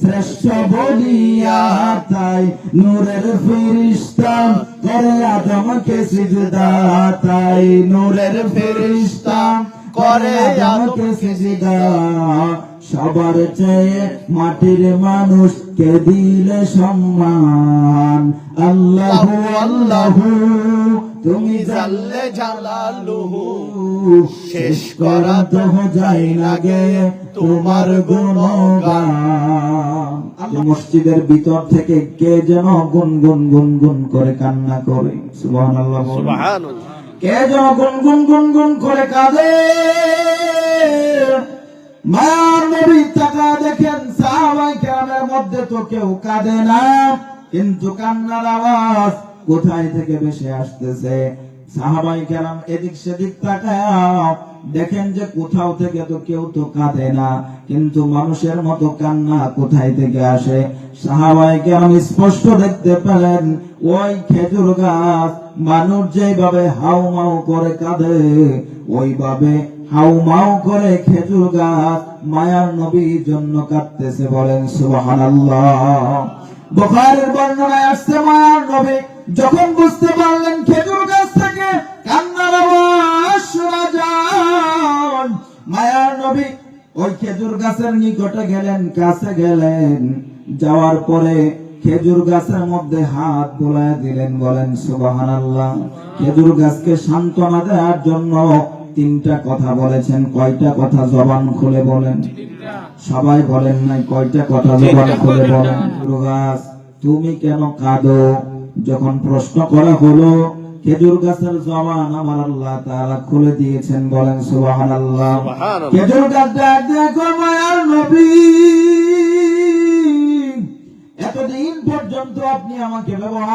শ্রেষ্ঠ বলিয়া তাই নূরের ফিরিস্তা করে আদমকে সিজদা তাই নূরের ফিরিস্তা করে আদমকে সিজদা সবার চেয়ে মাটির মানুষ কে দিলে সম্মান। আল্লাহ আল্লাহ তুমি জানলে জালালুহু। শেষ করা তো যায় না গে তোমার গুণগান। মসজিদের ভিতর থেকে কে যেন গুন গুন গুন গুন করে কান্না করে। সুবহানাল্লাহ সুবহানাল্লাহ। কে যেন গুন গুন গুন গুন করে কাঁদে। দেখেন যে কোথাও থেকে তো কেউ তো কাঁদে না, কিন্তু মানুষের মতো কান্না কোথায় থেকে আসে? সাহাবাই কেরাম স্পষ্ট দেখতে পেলেন, ওই খেজুর গাছ মানুষ যেভাবে হাউ মাউ করে কাঁদে, ওইভাবে হাউ মাউ করে খেজুর গাছ মায়ার নবীর জন্য কাঁদতেছে বলেন, সুবহানাল্লাহ। বুখারীর বর্ণনায় আসছে, মায়ার নবী যখন বুঝতে পারলেন খেজুর গাছ থেকে কান্নার আওয়াজ শোনা যায়, মায়ার নবী ওই খেজুর গাছের নিকটে গেলেন, কাছে গেলেন, যাওয়ার পরে খেজুর গাছের মধ্যে হাত বোলায় দিলেন, বলেন, সুবহানাল্লাহ। খেজুর গাছকে সান্ত্বনা দেওয়ার জন্য তিনটা কথা বলেছেন কয়টা কথা জবান খুলে বলেন? সবাই বলেন নাই কয়টা কথা জবান খুলে বলেন। গাছ তুমি কেন কাঁদো? যখন প্রশ্ন করা হলো খেজুর গাছের জবান আমার আল্লাহ তাআলা খুলে দিয়েছেন বলেন সুবহানাল্লাহ। সুবহানাল্লাহ। খেজুর গাছ দেখো মায়ার নবী। এতদিন পর্যন্ত আপনি আমাকে ব্যবহার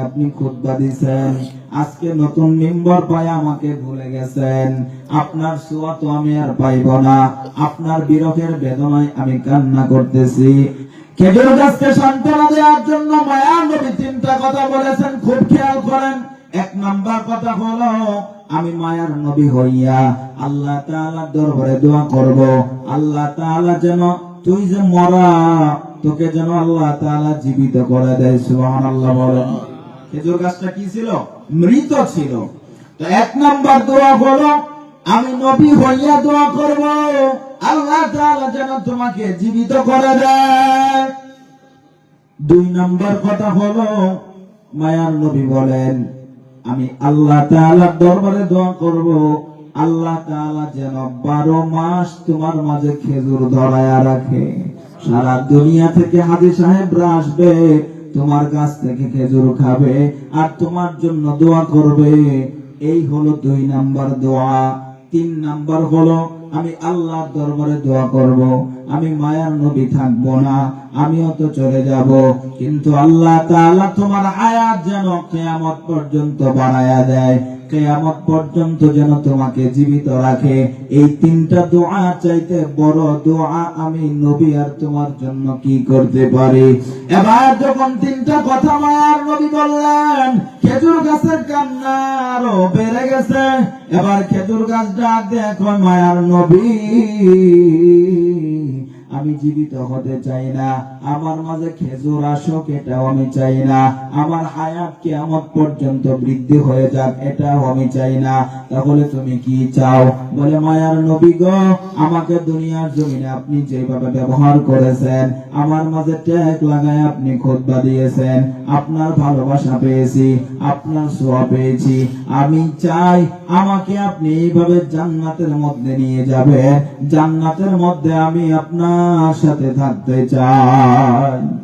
আপনি খুতবা দিছেন। আজকে নতুন আমাকে ভুলে গেছেন। আপনার সোয়া তো আমি আর পাইব না। আপনার বেদনায় আমি কান্না করতেছি। সান্ত্বনা দেওয়ার জন্য মায়া নবী তিনটা কথা বলেছেন, খুব খেয়াল করেন। এক নাম্বার কথা হলো, আমি মায়ার নবী হইয়া আল্লাহ তাআলার দরবারে দোয়া করব। আল্লাহ তাআলা যেন তুই যে মরা তোকে যেন আল্লাহ তাআলা জীবিত করে দেয়, সুবহানাল্লাহ বলেন। খেজুর গাছটা কি ছিল? মৃত ছিল। তো এক নাম্বার দোয়া হলো, আমি নবী হইয়া দোয়া করব, আল্লাহ তাআলা যেন তোমাকে জীবিত করে দেয়। দুই নাম্বার কথা হলো, মায়ার নবী বলেন, আমি আল্লাহ তাআলার দরবারে দোয়া করব, আল্লাহ তাআলা যেন বারো মাস তোমার মাঝে খেজুর ধরায়া রাখে। সারা দুনিয়া থেকে হাজি সাহেবরা আসবে, তোমার কাছ থেকে খেজুর খাবে আর তোমার জন্য দোয়া করবে। এই হলো দুই নাম্বার দোয়া। তিন নাম্বার হলো, আমি আল্লাহর দরবারে দোয়া করব, আমি মায়ার নবী থাকব না, আমিও তো চলে যাব। কিন্তু আল্লাহ তোমার হায়াত যেন কিয়ামত পর্যন্ত বাড়ায়া দেয়। কেয়ামত পর্যন্ত যেন তোমাকে জীবিত রাখে। এই তিনটা দোয়া চাইতে বড় দোয়া আমি নবী আর তোমার জন্য কি করতে পারি? এবার যখন তিনটা কথা আমার নবী বললেন, খেজুর গাছের কান্না বেড়ে গেছে। এবার খেজুর গাছটা দেখো মায়ার নবী। আমি জীবিত হতে চাই না। আমার মাঝে খেজুর আসুক, এটাও আমি চাই না। আমার হায়াত কিয়ামত পর্যন্ত বৃদ্ধি হয়ে যাক, এটাও আমি চাই না। তাহলে তুমি কি চাও? বলে, মায়ার নবী গো, আমাকে দুনিয়ার জমিনে আপনি যেভাবে ব্যবহার করেছেন, আমার মাঝে ট্যাগ লাগায় আপনি খুতবা দিয়েছেন। আপনার ভালোবাসা পেয়েছি, আপনার সোয়া পেয়েছি। আমি চাই আমাকে আপনি এইভাবে জান্নাতের মধ্যে নিয়ে যাবে জান্নাতের মধ্যে আমি আপনার সাথে থাকতে চাই।